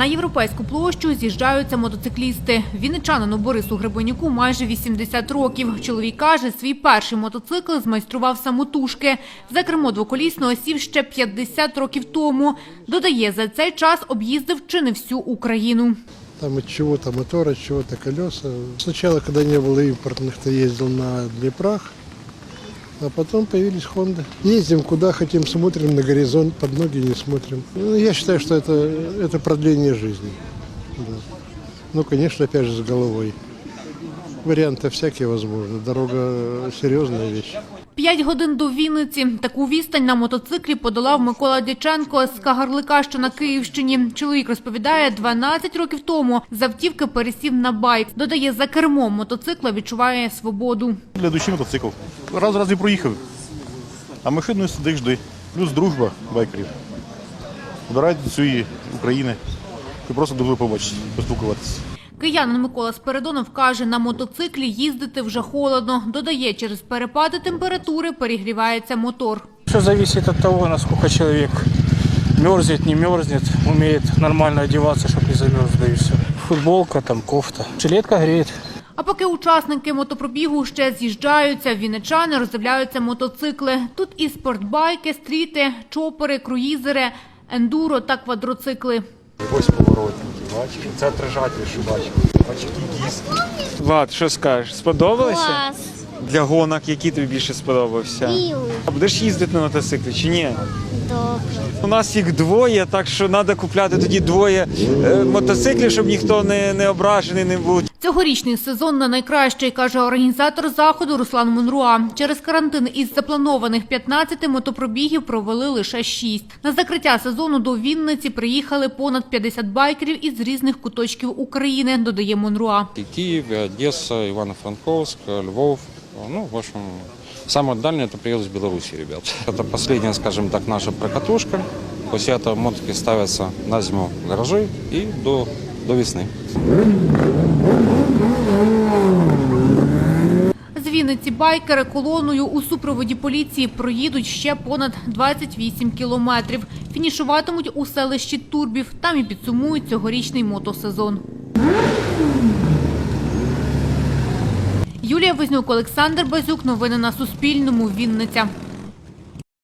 На європейську площу з'їжджаються мотоциклісти. Вінничанину Борису Гребенюку майже 80 років. Чоловік каже, свій перший мотоцикл змайстрував самотужки. За кермо двоколісного сів ще 50 років тому. Додає, за цей час об'їздив чи не всю Україну. Там от чего-то мотор, от чего-то колеса. Сначала, когда не было импортных, то ездил на Днепрох, а потом появились Хонды. Ездим куда хотим, смотрим на горизонт, под ноги не смотрим. Ну, я считаю, что это, это продление жизни. Да. Ну, конечно, опять же, с головой. Варианты всякие возможны. Дорога серьезная вещь. П'ять годин до Вінниці. Таку відстань на мотоциклі подолав Микола Дяченко з Кагарлика, що на Київщині. Чоловік розповідає, 12 років тому з автівки пересів на байк. Додає, за кермом мотоцикла відчуває свободу. Для душі мотоцикл. Раз раз і проїхав. А машиною сидиш жди. Плюс дружба байкерів. Обирають до цієї України. Просто дуже побачити, поспілкуватися. Киянин Микола Спиридонов каже, на мотоциклі їздити вже холодно. Додає, через перепади температури перегрівається мотор. Все зависит от того, насколько человек мерзнет, не мерзнет, умеет нормально одеваться, чтобы не замерз, да и все. Футболка, там кофта. Жилетка греет. А поки учасники мотопробігу ще з'їжджаються, вінничани роздивляються мотоцикли. Тут і спортбайки, стріти, чопери, круїзери, ендуро та квадроцикли. Ось поворотники, бачиш? Це трижаті що бачиш. Бачиш, який диск. Влад, що скажеш? Сподобалося? Клас. Для гонок, який тобі більше сподобався? Білий. А будеш їздити на мотоциклі чи ні? Добре. У нас їх двоє, так що треба купляти тоді двоє е, мотоциклів, щоб ніхто не, не ображений не був. Цьогорічний сезон не найкращий, каже організатор заходу Руслан Монруа. Через карантин із запланованих 15 мотопробігів провели лише 6. На закриття сезону до Вінниці приїхали понад 50 байкерів із різних куточків України, додає Монруа. И Киев, и Одесса, Ивано-Франковск, Львов. Ну, в общем, самое дальнее это приезд из Беларуси, ребят. Это последняя, скажем так, наша прокатушка. После этого мотики ставятся на зиму в гаражи и до, до весны. З Вінниці байкери колоною у супроводі поліції проїдуть ще понад 28 кілометрів. Фінішуватимуть у селищі Турбів. Там і підсумують цьогорічний мотосезон. Юлія Вознюк, Олександр Базюк. Новини на Суспільному. Вінниця.